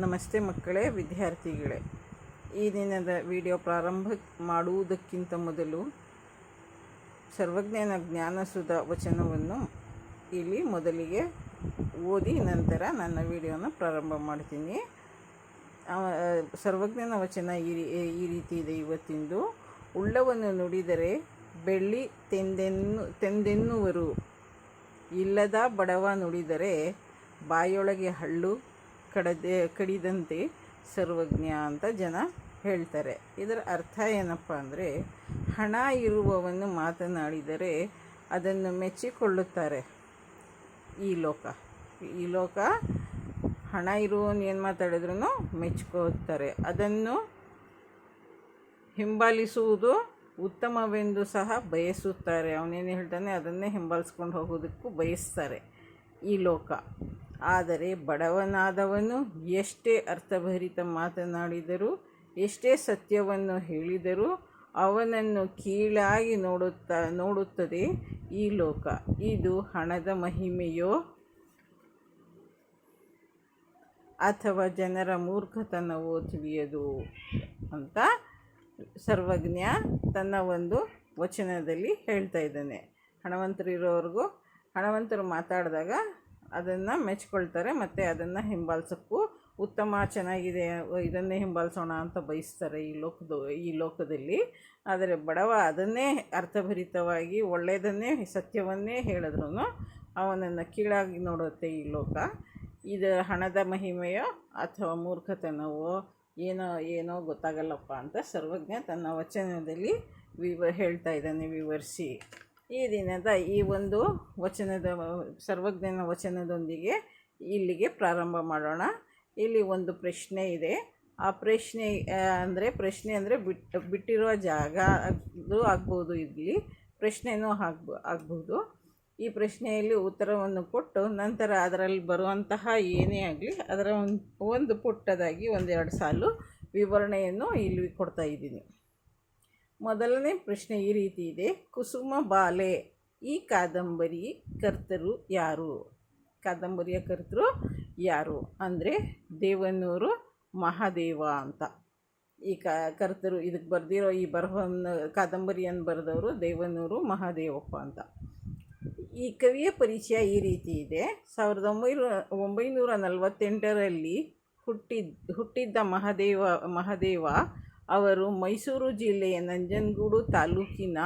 ನಮಸ್ತೆ ಮಕ್ಕಳೇ, ವಿದ್ಯಾರ್ಥಿಗಳೇ. ಈ ದಿನದ ವಿಡಿಯೋ ಪ್ರಾರಂಭ ಮಾಡುವುದಕ್ಕಿಂತ ಮೊದಲು ಸರ್ವಜ್ಞನ ಜ್ಞಾನಸುಧ ವಚನವನ್ನು ಇಲ್ಲಿ ಮೊದಲಿಗೆ ಓದಿ ನಂತರ ನನ್ನ ವಿಡಿಯೋನ ಪ್ರಾರಂಭ ಮಾಡ್ತೀನಿ. ಸರ್ವಜ್ಞನ ವಚನ ಈ ಈ ರೀತಿ ಇದೆ. ಇವತ್ತಿಂದು, ಉಳ್ಳವನ್ನು ನುಡಿದರೆ ಬೆಳ್ಳಿ ತೆಂದೆನ್ನು, ತೆಂದೆನ್ನುವರು. ಇಲ್ಲದ ಬಡವ ನುಡಿದರೆ ಬಾಯೊಳಗೆ ಹಳ್ಳು ಕಡದೆ, ಕಡಿದಂತೆ ಸರ್ವಜ್ಞ ಅಂತ ಜನ ಹೇಳ್ತಾರೆ. ಇದರ ಅರ್ಥ ಏನಪ್ಪ ಅಂದರೆ, ಹಣ ಇರುವವನು ಮಾತನಾಡಿದರೆ ಅದನ್ನು ಮೆಚ್ಚಿಕೊಳ್ಳುತ್ತಾರೆ ಈ ಲೋಕ. ಈ ಲೋಕ ಹಣ ಇರುವವನು ಏನು ಮಾತಾಡಿದ್ರೂ ಮೆಚ್ಚಿಕೊಳ್ಳುತ್ತಾರೆ ಅದನ್ನು ಹಿಂಬಾಲಿಸುವುದು ಉತ್ತಮವೆಂದು ಸಹ ಬಯಸುತ್ತಾರೆ. ಅವನೇನು ಹೇಳ್ತಾನೆ, ಅದನ್ನೇ ಹಿಂಬಾಲಿಸ್ಕೊಂಡು ಹೋಗೋದಕ್ಕೂ ಬಯಸ್ತಾರೆ ಈ ಲೋಕ. ಆದರೆ ಬಡವನಾದವನು ಎಷ್ಟೇ ಅರ್ಥಭರಿತ ಮಾತನಾಡಿದರೂ, ಎಷ್ಟೇ ಸತ್ಯವನ್ನು ಹೇಳಿದರೂ ಅವನನ್ನು ಕೀಳಾಗಿ ನೋಡುತ್ತಾ, ನೋಡುತ್ತದೆ ಈ ಲೋಕ. ಇದು ಹಣದ ಮಹಿಮೆಯೋ ಅಥವಾ ಜನರ ಮೂರ್ಖತನವೋ ತಿಳಿಯದು ಅಂತ ಸರ್ವಜ್ಞ ತನ್ನ ಒಂದು ವಚನದಲ್ಲಿ ಹೇಳ್ತಾ ಇದ್ದಾನೆ. ಹಣವಂತರಿರೋವರೆಗೂ ಹಣವಂತರು ಮಾತಾಡಿದಾಗ ಅದನ್ನು ಮೆಚ್ಕೊಳ್ತಾರೆ, ಮತ್ತು ಅದನ್ನು ಹಿಂಬಾಲಿಸೋಕ್ಕೂ ಉತ್ತಮ, ಚೆನ್ನಾಗಿದೆ ಇದನ್ನೇ ಹಿಂಬಾಲಿಸೋಣ ಅಂತ ಬಯಸ್ತಾರೆ ಈ ಲೋಕದ, ಈ ಲೋಕದಲ್ಲಿ. ಆದರೆ ಬಡವ ಅದನ್ನೇ ಅರ್ಥಭರಿತವಾಗಿ, ಒಳ್ಳೆಯದನ್ನೇ, ಸತ್ಯವನ್ನೇ ಹೇಳಿದ್ರು ಅವನನ್ನು ಕೀಳಾಗಿ ನೋಡುತ್ತೆ ಈ ಲೋಕ. ಇದು ಹಣದ ಮಹಿಮೆಯೋ ಅಥವಾ ಮೂರ್ಖತನವೋ ಏನೋ ಏನೋ ಗೊತ್ತಾಗಲ್ಲಪ್ಪ ಅಂತ ಸರ್ವಜ್ಞ ತನ್ನ ವಚನದಲ್ಲಿ ವಿವ, ಹೇಳ್ತಾ ಇದ್ದಾನೆ ವಿವರಿಸಿ. ಈ ದಿನದ ಈ ಒಂದು ವಚನದ ಸರ್ವಜ್ಞನ ವಚನದೊಂದಿಗೆ ಇಲ್ಲಿಗೆ ಪ್ರಾರಂಭ ಮಾಡೋಣ. ಇಲ್ಲಿ ಒಂದು ಪ್ರಶ್ನೆ ಇದೆ. ಆ ಪ್ರಶ್ನೆ ಅಂದರೆ ಪ್ರಶ್ನೆ ಅಂದರೆ ಬಿಟ್ಟು, ಬಿಟ್ಟಿರುವ ಜಾಗ ಅದು ಆಗ್ಬೋದು ಇಲ್ಲಿ. ಪ್ರಶ್ನೆನೂ ಆಗ್ಬೋ ಆಗ್ಬೋದು. ಈ ಪ್ರಶ್ನೆಯಲ್ಲಿ ಉತ್ತರವನ್ನು ಕೊಟ್ಟು ನಂತರ ಅದರಲ್ಲಿ ಬರುವಂತಹ ಏನೇ ಆಗಲಿ ಅದರ ಒಂದು ಒಂದು ಪುಟ್ಟದಾಗಿ ಒಂದೆರಡು ಸಾಲು ವಿವರಣೆಯನ್ನು ಇಲ್ಲಿ ಕೊಡ್ತಾ ಇದ್ದೀನಿ. ಮೊದಲನೇ ಪ್ರಶ್ನೆ ಈ ರೀತಿ ಇದೆ. ಕುಸುಮ ಬಾಲೆ, ಈ ಕಾದಂಬರಿ ಕರ್ತರು ಯಾರು? ಕಾದಂಬರಿಯ ಕರ್ತರು ಯಾರು? ಅಂದರೆ ದೇವನೂರು ಮಹಾದೇವ ಅಂತ. ಈ ಕ, ಕರ್ತರು ಇದಕ್ಕೆ ಬರೆದಿರೋ ಈ ಬರಹವನ್ನು ಕಾದಂಬರಿಯನ್ನು ಬರೆದವರು ದೇವನೂರು ಮಹಾದೇವಪ್ಪ ಅಂತ. ಈ ಕವಿಯ ಪರಿಚಯ ಈ ರೀತಿ ಇದೆ. ಸಾವಿರದ ಒಂಬೈನೂರ ಒಂಬೈನೂರ ನಲವತ್ತೆಂಟರಲ್ಲಿ ಹುಟ್ಟಿದ, ಹುಟ್ಟಿದ್ದ ಮಹಾದೇವ ಮಹಾದೇವ ಅವರು ಮೈಸೂರು ಜಿಲ್ಲೆಯ ನಂಜನಗೂಡು ತಾಲೂಕಿನ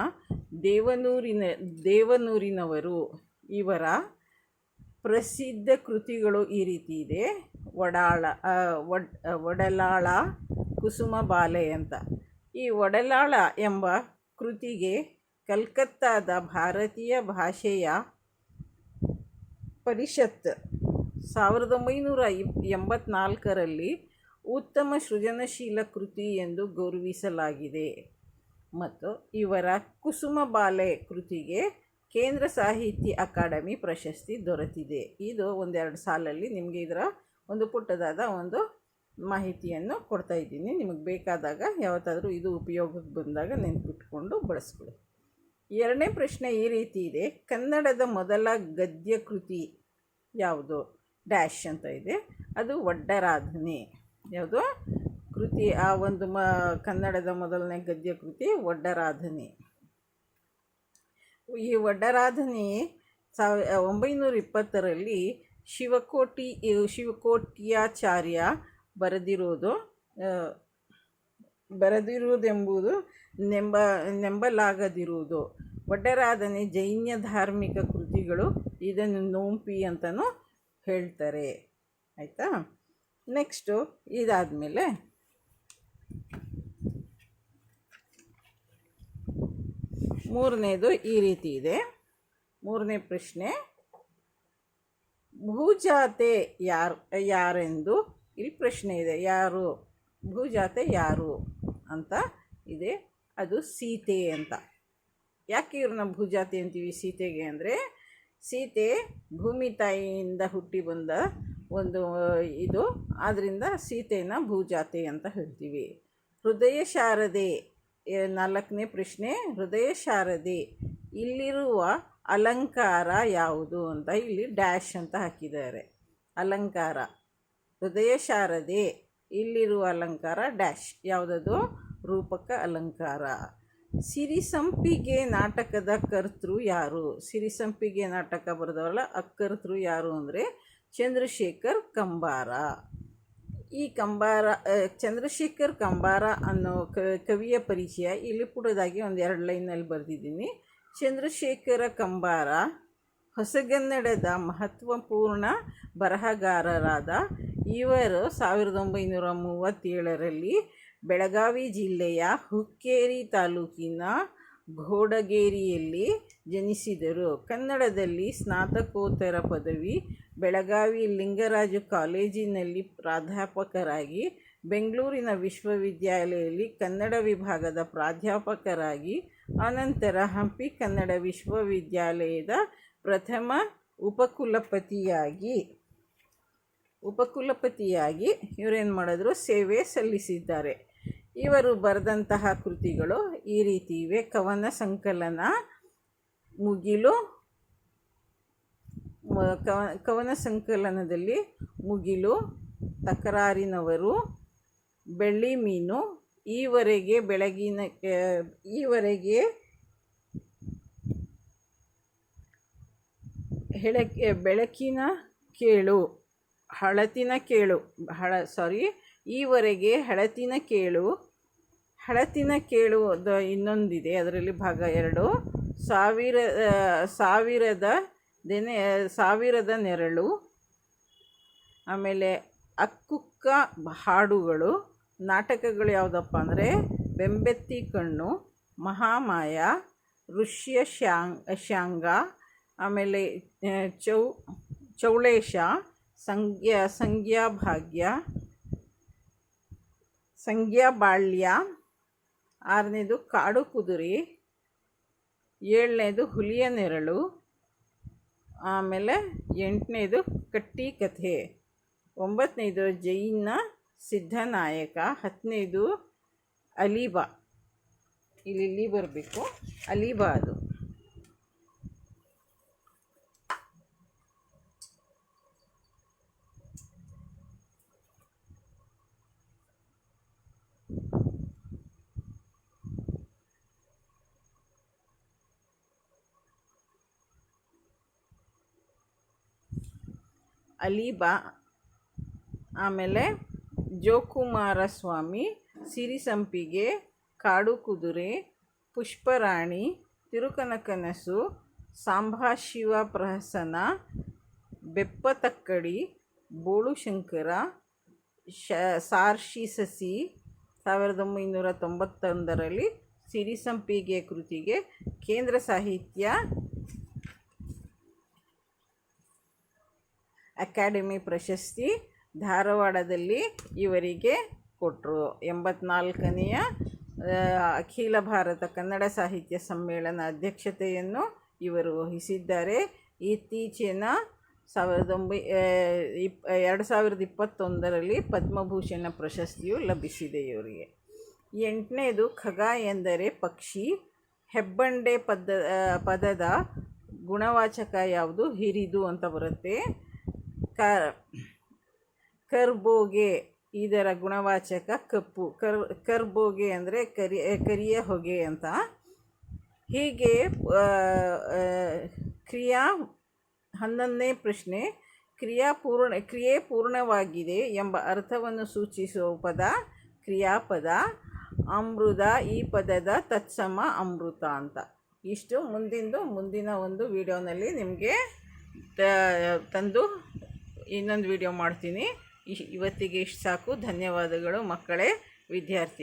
ದೇವನೂರಿನ, ದೇವನೂರಿನವರು. ಇವರ ಪ್ರಸಿದ್ಧ ಕೃತಿಗಳು ಈ ರೀತಿ ಇದೆ. ಒಡಾಳ ವಡ್ ಒಡ್ ಒಡಲಾಳ ಕುಸುಮ ಬಾಲೆ ಅಂತ. ಈ ಒಡಲಾಳ ಎಂಬ ಕೃತಿಗೆ ಕಲ್ಕತ್ತಾದ ಭಾರತೀಯ ಭಾಷೆಯ ಪರಿಷತ್ ಸಾವಿರದ ಒಂಬೈನೂರ ಎಂಬತ್ನಾಲ್ಕರಲ್ಲಿ ಉತ್ತಮ ಸೃಜನಶೀಲ ಕೃತಿ ಎಂದು ಗೌರವಿಸಲಾಗಿದೆ. ಮತ್ತು ಇವರ ಕುಸುಮ ಬಾಲೆ ಕೃತಿಗೆ ಕೇಂದ್ರ ಸಾಹಿತ್ಯ ಅಕಾಡೆಮಿ ಪ್ರಶಸ್ತಿ ದೊರೆತಿದೆ. ಇದು ಒಂದೆರಡು ಸಾಲಲ್ಲಿ ನಿಮಗೆ ಇದರ ಒಂದು ಪುಟ್ಟದಾದ ಒಂದು ಮಾಹಿತಿಯನ್ನು ಕೊಡ್ತಾ ಇದ್ದೀನಿ. ನಿಮಗೆ ಬೇಕಾದಾಗ ಯಾವತ್ತಾದರೂ ಇದು ಉಪಯೋಗಕ್ಕೆ ಬಂದಾಗ ನೆನ್ಪಿಟ್ಕೊಂಡು ಬಳಸ್ಕೊಳ್ಳಿ. ಎರಡನೇ ಪ್ರಶ್ನೆ ಈ ರೀತಿ ಇದೆ. ಕನ್ನಡದ ಮೊದಲ ಗದ್ಯ ಕೃತಿ ಯಾವುದು? ಡ್ಯಾಶ್ ಅಂತ ಇದೆ. ಅದು ಒಡ್ಡರಾಧನೆ ಯಾವುದು? ಕೃತಿ, ಆ ಒಂದು ಮ, ಕನ್ನಡದ ಮೊದಲನೇ ಗದ್ಯ ಕೃತಿ ಒಡ್ಡರಾಧನೆ ಈ ಒಡ್ಡರಾಧನೆ ಸಾವ ಒಂಬೈನೂರ ಇಪ್ಪತ್ತರಲ್ಲಿ ಶಿವಕೋಟಿ ಶಿವಕೋಟ್ಯಾಚಾರ್ಯ ಬರೆದಿರುವುದು ಬರೆದಿರುವುದೆಂಬುದು ನೆಂಬ, ನೆಂಬಲಾಗದಿರುವುದು. ಒಡ್ಡರಾಧನೆ ಜೈನ ಧಾರ್ಮಿಕ ಕೃತಿಗಳು ಇದನ್ನು ನೋಂಪಿ ಅಂತಲೂ ಹೇಳ್ತಾರೆ. ಆಯಿತಾ? ನೆಕ್ಸ್ಟು ಇದಾದಮೇಲೆ ಮೂರನೇದು ಈ ರೀತಿ ಇದೆ. ಮೂರನೇ ಪ್ರಶ್ನೆ, ಭೂಜಾತೆ ಯಾರು, ಯಾರೆಂದು? ಇಲ್ಲಿ ಪ್ರಶ್ನೆ ಇದೆ, ಯಾರು? ಭೂಜಾತೆ ಯಾರು ಅಂತ ಇದೆ. ಅದು ಸೀತೆ ಅಂತ. ಯಾಕೆ ಇವ್ರನ್ನ ಭೂಜಾತೆ ಅಂತೀವಿ ಸೀತೆಗೆ ಅಂದರೆ, ಸೀತೆ ಭೂಮಿ ತಾಯಿಯಿಂದ ಹುಟ್ಟಿ ಬಂದ ಒಂದು ಇದು. ಆದ್ದರಿಂದ ಸೀತೆನ ಭೂಜಾತೆ ಅಂತ ಹೇಳ್ತೀವಿ. ಹೃದಯ ಶಾರದೆ ನಾಲ್ಕನೇ ಪ್ರಶ್ನೆ. ಹೃದಯ ಶಾರದೆ, ಇಲ್ಲಿರುವ ಅಲಂಕಾರ ಯಾವುದು ಅಂತ ಇಲ್ಲಿ ಡ್ಯಾಶ್ ಅಂತ ಹಾಕಿದ್ದಾರೆ. ಅಲಂಕಾರ, ಹೃದಯ ಶಾರದೆ, ಇಲ್ಲಿರುವ ಅಲಂಕಾರ ಡ್ಯಾಶ್. ಯಾವುದದು? ರೂಪಕ ಅಲಂಕಾರ. ಸಿರಿಸಂಪಿಗೆ ನಾಟಕದ ಕರ್ತೃ ಯಾರು? ಸಿರಿಸಂಪಿಗೆ ನಾಟಕ ಬರೆದವಲ್ಲ ಅಕ್ಕರ್ತೃ ಯಾರು ಅಂದರೆ ಚಂದ್ರಶೇಖರ್ ಕಂಬಾರ. ಈ ಕಂಬಾರ ಚಂದ್ರಶೇಖರ್ ಕಂಬಾರ ಅನ್ನೋ ಕವಿಯ ಪರಿಚಯ ಇಲ್ಲಿ ಪುಟದಾಗಿ ಒಂದು ಎರಡು ಲೈನಲ್ಲಿ ಬರೆದಿದ್ದೀನಿ. ಚಂದ್ರಶೇಖರ ಕಂಬಾರ ಹೊಸಗನ್ನಡದ ಮಹತ್ವಪೂರ್ಣ ಬರಹಗಾರರಾದ ಇವರು ಸಾವಿರದ ಒಂಬೈನೂರ ಮೂವತ್ತೇಳರಲ್ಲಿ ಬೆಳಗಾವಿ ಜಿಲ್ಲೆಯ ಹುಕ್ಕೇರಿ ತಾಲೂಕಿನ ಘೋಡಗೇರಿಯಲ್ಲಿ ಜನಿಸಿದರು. ಕನ್ನಡದಲ್ಲಿ ಸ್ನಾತಕೋತ್ತರ ಪದವಿ ಬೆಳಗಾವಿ ಲಿಂಗರಾಜು ಕಾಲೇಜಿನಲ್ಲಿ ಪ್ರಾಧ್ಯಾಪಕರಾಗಿ, ಬೆಂಗಳೂರಿನ ವಿಶ್ವವಿದ್ಯಾಲಯದಲ್ಲಿ ಕನ್ನಡ ವಿಭಾಗದ ಪ್ರಾಧ್ಯಾಪಕರಾಗಿ, ಅನಂತರ ಹಂಪಿ ಕನ್ನಡ ವಿಶ್ವವಿದ್ಯಾಲಯದ ಪ್ರಥಮ ಉಪಕುಲಪತಿಯಾಗಿ ಉಪಕುಲಪತಿಯಾಗಿ ಇವರೇನು ಮಾಡಿದ್ರು? ಸೇವೆ ಸಲ್ಲಿಸಿದ್ದಾರೆ. ಇವರು ಬರೆದಂತಹ ಕೃತಿಗಳು ಈ ರೀತಿ ಇವೆ. ಕವನ ಸಂಕಲನ, ಮುಗಿಲು ಕವ- ಕವನ ಸಂಕಲನದಲ್ಲಿ ಮುಗಿಲು, ತಕರಾರಿನವರು, ಬೆಳ್ಳಿ ಮೀನು, ಈವರೆಗೆ ಬೆಳಗಿನ ಈವರೆಗೆ ಹೆಳಕೆ ಬೆಳಕಿನ ಕೇಳು, ಹಳತಿನ ಕೇಳು, ಹಳ, ಸಾರಿ, ಈವರೆಗೆ ಹಳತಿನ ಕೇಳು ಹಳತಿನ ಕೇಳು ಇನ್ನೊಂದಿದೆ, ಅದರಲ್ಲಿ ಭಾಗ ಎರಡು, ಸಾವಿರ ಸಾವಿರದ ದೆನೆ ಸಾವಿರದ ನೆರಳು, ಆಮೇಲೆ ಅಕ್ಕುಕ್ಕ ಹಾಡುಗಳು, ನಾಟಕಗಳು ಯಾವುದಪ್ಪ ಅಂದರೆ ಬೆಂಬೆತ್ತಿ ಕಣ್ಣು, ಮಹಾಮಾಯ, ಋಷ್ಯ ಶ್ಯಾಂಗ್, ಶ್ಯಾಂಗ, ಆಮೇಲೆ ಚೌ, ಚೌಳೇಶ ಸಂಜ್ಞಾ ಸಂಜ್ಞಾ ಭಾಗ್ಯ ಸಂಜ್ಞಾ ಬಾಳ್ಯ, ಆರನೇದು ಕಾಡು ಕುದುರೆ, ಏಳನೇದು ಹುಲಿಯ ನೆರಳು ಆಮೇಲೆ ಎಂಟನೇದು ಕಟ್ಟಿ ಕಥೆ ಒಂಬತ್ತನೇದು ಜೈನ ಸಿದ್ಧನಾಯಕ ಹತ್ತನೇದು ಅಲಿಬಾ. ಇಲ್ಲಿ ಬರಬೇಕು. ಅಲಿಬಾ ಅದು. ಅಲೀಬಾ, ಆಮೇಲೆ ಜೋಕುಮಾರ ಸ್ವಾಮಿ ಸಿರಿಸಂಪಿಗೆ ಕಾಡು ಕುದುರೆ ಪುಷ್ಪರಾಣಿ, ತಿರುಕನಕನಸು ಸಾಂಬಾಶಿವ ಪ್ರಹಸನ, ಬೆಪ್ಪತಕ್ಕಡಿ, ಬೋಳುಶಂಕರ, ಶ ಸಾರ್ಷಿ ಸಸಿ, ಸಾವಿರದ ಒಂಬೈನೂರ ತೊಂಬತ್ತೊಂದರಲ್ಲಿ ಸಿರಿಸಂಪಿಗೆ ಕೃತಿಗೆ ಕೇಂದ್ರ ಸಾಹಿತ್ಯ ಅಕಾಡೆಮಿ ಪ್ರಶಸ್ತಿ ಧಾರವಾಡದಲ್ಲಿ ಇವರಿಗೆ ಕೊಟ್ಟರು ಎಂಬತ್ನಾಲ್ಕನೆಯ ಅಖಿಲ ಭಾರತ ಕನ್ನಡ ಸಾಹಿತ್ಯ ಸಮ್ಮೇಳನ ಅಧ್ಯಕ್ಷತೆಯನ್ನು ಇವರು ವಹಿಸಿದ್ದಾರೆ. ಇತ್ತೀಚಿನ ಸಾವಿರದ ಒಂಬೈ ಇಪ್, ಎರಡು ಸಾವಿರದ ಇಪ್ಪತ್ತೊಂದರಲ್ಲಿ ಪದ್ಮಭೂಷಣ ಪ್ರಶಸ್ತಿಯು ಲಭಿಸಿದೆ ಇವರಿಗೆ. ಎಂಟನೇದು, ಖಗ ಎಂದರೆ ಪಕ್ಷಿ. ಹೆಬ್ಬಂಡೆ ಪದ ಪದದ ಗುಣವಾಚಕ ಯಾವುದು? ಹಿರಿದು ಅಂತ ಬರುತ್ತೆ. ಕ ಕರ್ಬೋಗೆ, ಇದರ ಗುಣವಾಚಕ ಕಪ್ಪು. ಕರ್, ಕರ್ಬೋಗೆ ಅಂದರೆ ಕರಿ ಕರಿಯ ಹೊಗೆ ಅಂತ. ಹೀಗೆ ಕ್ರಿಯಾ, ಹನ್ನೊಂದನೇ ಪ್ರಶ್ನೆ, ಕ್ರಿಯಾ ಪೂರ್ಣ, ಕ್ರಿಯೆ ಪೂರ್ಣವಾಗಿದೆ ಎಂಬ ಅರ್ಥವನ್ನು ಸೂಚಿಸುವ ಪದ, ಕ್ರಿಯಾಪದ, ಅಮೃತ, ಈ ಪದದ ತತ್ಸಮ ಅಮೃತ ಅಂತ. ಇಷ್ಟು ಮುಂದಿಂದು, ಮುಂದಿನ ಒಂದು ವಿಡಿಯೋನಲ್ಲಿ ನಿಮಗೆ ತಂದು ಇನ್ನೊಂದು ವಿಡಿಯೋ ಮಾಡ್ತೀನಿ. ಇವತ್ತಿಗೆ ಇಷ್ಟು ಸಾಕು. ಧನ್ಯವಾದಗಳು ಮಕ್ಕಳೇ ವಿದ್ಯಾರ್ಥಿ